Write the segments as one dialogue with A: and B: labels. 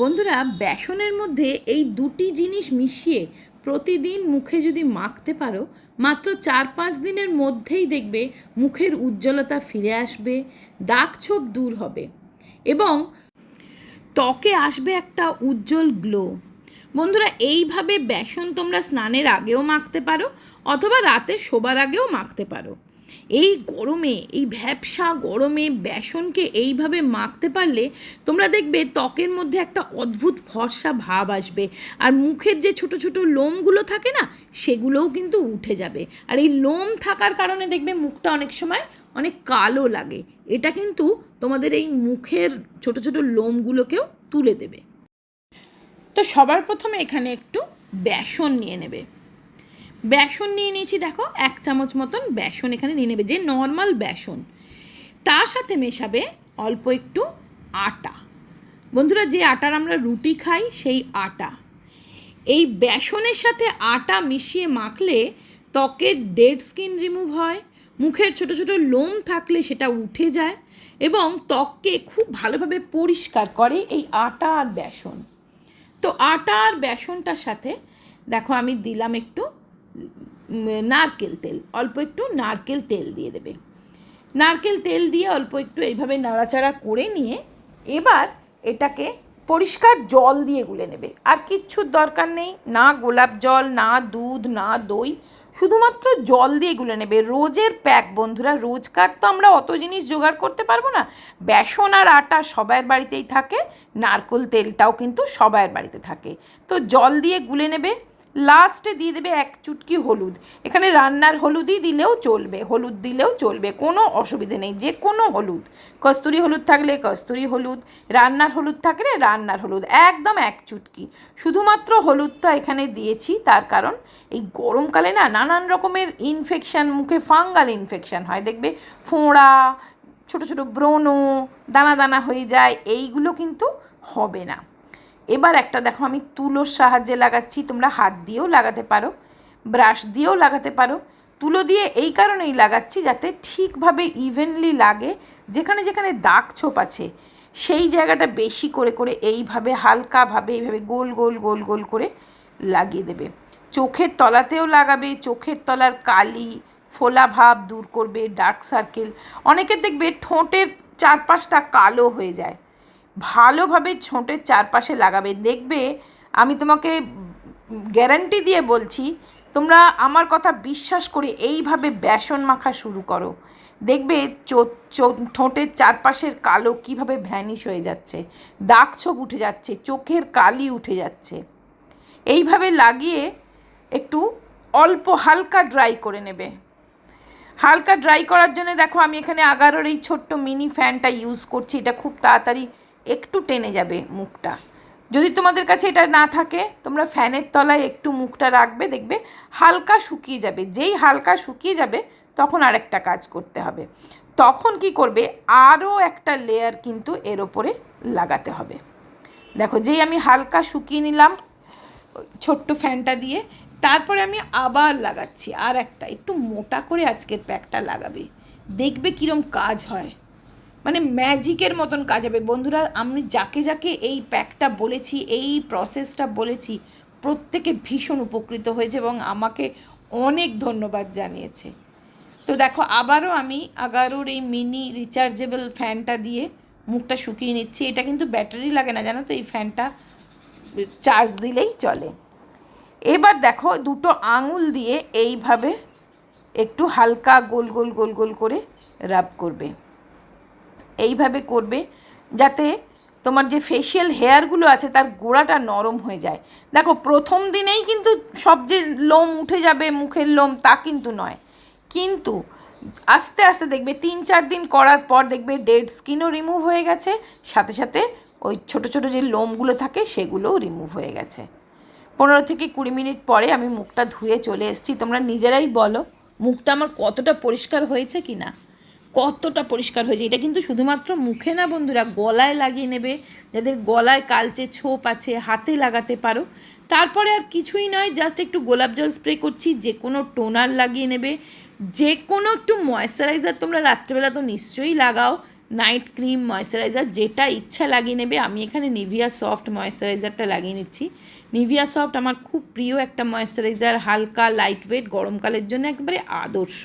A: বন্ধুরা, বেসনের মধ্যে এই দুটি জিনিস মিশিয়ে প্রতিদিন মুখে যদি মাখতে পারো, মাত্র চার পাঁচ দিনের মধ্যেই দেখবে মুখের উজ্জ্বলতা ফিরে আসবে, দাগ ছোপ দূর হবে এবং ত্বকে আসবে একটা উজ্জ্বল গ্লো বন্ধুরা, এইভাবে বেসন তোমরা স্নানের আগেও মাখতে পারো অথবা রাতে শোবার আগেও মাখতে পারো। এই গরমে, এই ভ্যাবসা গরমে বেসনকে এইভাবে মাখতে পারলে তোমরা দেখবে ত্বকের মধ্যে একটা অদ্ভুত ফর্সা ভাব আসবে। আর মুখের যে ছোট ছোট লোমগুলো থাকে না, সেগুলোও কিন্তু উঠে যাবে। আর এই লোম থাকার কারণে দেখবে মুখটা অনেক সময় অনেক কালো লাগে। এটা কিন্তু তোমাদের এই মুখের ছোট ছোট লোমগুলোকেও তুলে দেবে। তো সবার প্রথমে এখানে একটু বেসন নিয়ে নেবে। বেসন নিয়ে নিয়েছি, দেখো, এক চামচ মতন বেসন এখানে নিয়ে নেবে, যে নর্মাল বেসন। তার সাথে মেশাবে অল্প একটু আটা। বন্ধুরা, যে আটার আমরা রুটি খাই, সেই আটা। এই বেসনের সাথে আটা মিশিয়ে মাখলে ত্বকের ডেড স্কিন রিমুভ হয়, মুখের ছোট ছোট লোম থাকলে সেটা উঠে যায় এবং ত্বককে খুব ভালোভাবে পরিষ্কার করে এই আটা আর বেসন। তো আটা আর বেসনটার সাথে, দেখো, আমি দিলাম একটু নারকেল তেল, অল্প একটু নারকেল তেল দিয়ে দেবে। নারকেল তেল দিয়ে অল্প একটু এইভাবে নাড়াচাড়া করে নিয়ে এবার এটাকে পরিষ্কার জল দিয়ে গুলে নেবে। আর কিচ্ছুর দরকার নেই, না গোলাপ জল, না দুধ, না দই, শুধুমাত্র জল দিয়ে গুলে নেবে। রোজের প্যাক, বন্ধুরা, রোজকার তো আমরা অত জিনিস জোগাড় করতে পারব না। বেসন আর আটা সবার বাড়িতেই থাকে, নারকেল তেলটাও কিন্তু সবার বাড়িতে থাকে। তো জল দিয়ে গুলে নেবে লাস্টে দিয়ে দেবে এক চুটকি হলুদ। এখানে রান্নার হলুদই দিলেও চলবে, হলুদ দিলেও চলবে, কোনো অসুবিধে নেই, যে কোনো হলুদ। কস্তুরি হলুদ থাকলে কস্তুরি হলুদ, রান্নার হলুদ থাকলে রান্নার হলুদ, একদম এক চুটকি। শুধুমাত্র হলুদটা এখানে দিয়েছি, তার কারণ এই গরমকালে না নানান রকমের ইনফেকশান মুখে ফাঙ্গাল ইনফেকশান হয়। দেখবে ফোঁড়া, ছোট ছোট ব্রণ, দানা দানা হয়ে যায়, এইগুলো কিন্তু হবে না। এবার একটা দেখো, আমি তুলোর সাহায্যে লাগাচ্ছি, তোমরা হাত দিয়েও লাগাতে পারো, ব্রাশ দিয়েও লাগাতে পারো। তুলো দিয়ে এই কারণেই লাগাচ্ছি যাতে ঠিকভাবে ইভেনলি লাগে, যেখানে যেখানে দাগ ছোপ আছে, সেই জায়গাটা বেশি করে করে এইভাবে, হালকাভাবে, এইভাবে গোল গোল গোল গোল করে লাগিয়ে দেবে। চোখের তলাতেও লাগাবে, চোখের তলার কালি, ফোলা ভাব দূর করবে ডার্ক সার্কেল অনেকের দেখবে ঠোঁটের চারপাশটা কালো হয়ে যায়। ভালোভাবে ছোঁটের চারপাশে লাগাবে। দেখবে আমি তোমাকে গ্যারান্টি দিয়ে বলছি, তোমরা আমার কথা বিশ্বাস করে এইভাবে বেসন মাখা শুরু করো। দেখবে ঠোঁটের চারপাশের কালো কীভাবে ভ্যানিশ হয়ে যাচ্ছে, দাগ ছোপ উঠে যাচ্ছে, চোখের কালি উঠে যাচ্ছে। এইভাবে লাগিয়ে একটু অল্প হালকা ড্রাই করে নেবে। হালকা ড্রাই করার জন্য দেখো আমি এখানে আগারোর এই ছোট্ট মিনি ফ্যানটা ইউজ করছি, এটা খুব তাড়াতাড়ি একটু টেনে যাবে মুখটা। যদি তোমাদের কাছে এটা না থাকে, তোমরা ফ্যানের তলায় একটু মুখটা রাখবে, দেখবে হালকা শুকিয়ে যাবে। যেই হালকা শুকিয়ে যাবে, তখন আরেকটা কাজ করতে হবে। তখন কি করবে? আরও একটা লেয়ার কিন্তু এর ওপরে লাগাতে হবে। দেখো, যেই আমি হালকা শুকিয়ে নিলাম, ছোট্ট ফ্যানটা দিয়ে, তারপরে আমি আবার লাগাচ্ছি। আর একটা, একটু মোটা করে আজকের প্যাকটা লাগাবে। দেখবে কীরম কাজ হয়। মানে ম্যাজিকের মতন কাজ হবে। বন্ধুরা, আমি যাকে যাকে এই প্যাকটা বলেছি, এই প্রসেসটা বলেছি, প্রত্যেকে ভীষণ উপকৃত হয়েছে এবং আমাকে অনেক ধন্যবাদ জানিয়েছে। তো দেখো, আবারও আমি আগারোর এই মিনি রিচার্জেবল ফ্যানটা দিয়ে মুখটা শুকিয়ে নিচ্ছি। এটা কিন্তু ব্যাটারি লাগে না, জানো তো? এই ফ্যানটা চার্জ দিলেই চলে। এবার দেখো, দুটো আঙুল দিয়ে এইভাবে একটু হালকা গোল গোল গোল গোল করে রাব করবে। এইভাবে করবে যাতে তোমার যে ফেশিয়াল হেয়ারগুলো আছে তার গোড়াটা নরম হয়ে যায়। দেখো, প্রথম দিনেই কিন্তু সব যে লোম উঠে যাবে, মুখের লোম, তা কিন্তু নয়। কিন্তু আস্তে আস্তে দেখবে, তিন চার দিন করার পর দেখবে ডেড স্কিনও রিমুভ হয়ে গেছে, সাথে সাথে ওই ছোট ছোট যে লোমগুলো থাকে সেগুলোও রিমুভ হয়ে গেছে। পনেরো থেকে কুড়ি মিনিট পরে আমি মুখটা ধুয়ে চলে এসেছি। তোমরা নিজেরাই বলো, মুখটা আমার কতটা পরিষ্কার হয়েছে কি না কতটা পরিষ্কার হয়েছে। এটা কিন্তু শুধুমাত্র মুখে না বন্ধুরা, গলায় লাগিয়ে নেবে। যাদের গলায় কালচে ছোপ আছে, হাতে লাগাতে পারো। তারপরে আর কিছুই নয় জাস্ট একটু গোলাপ জল স্প্রে করছি, যে কোনো টোনার লাগিয়ে নেবে। যে কোনো একটু ময়েশ্চারাইজার তোমরা রাত্রেবেলা তো নিশ্চয়ই লাগাও। নাইট ক্রিম ময়শ্চারাইজার যেটা ইচ্ছা লাগিয়ে নেবে। আমি এখানে নিভিয়া সফট ময়শ্চারাইজারটা লাগিয়ে নিচ্ছি। নিভিয়া সফট আমার খুব প্রিয় একটা ময়শ্চারাইজার হালকা লাইট ওয়েট গরমকালের জন্য একবারে আদর্শ।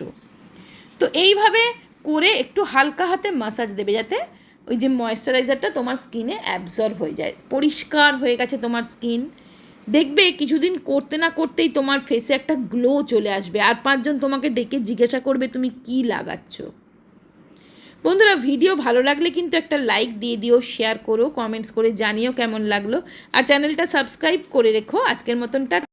A: তো এইভাবে করে একটু হালকা হাতে মাসাজ দেবে যাতে ওই যে ময়শ্চারাইজারটা তোমার স্কিনে অ্যাবজর্ব হয়ে যায়। পরিষ্কার হয়ে গেছে তোমার স্কিন দেখবে কিছুদিন করতে না করতেই তোমার ফেসে একটা গ্লো চলে আসবে। আর পাঁচজন তোমাকে ডেকে জিজ্ঞাসা করবে, তুমি কি লাগাচ্ছ? বন্ধুরা ভিডিও ভালো লাগলে কিন্তু একটা লাইক দিয়ে দিও শেয়ার করো কমেন্টস করে জানিও কেমন লাগল। আর চ্যানেলটা সাবস্ক্রাইব করে রেখো। আজকের মতনটা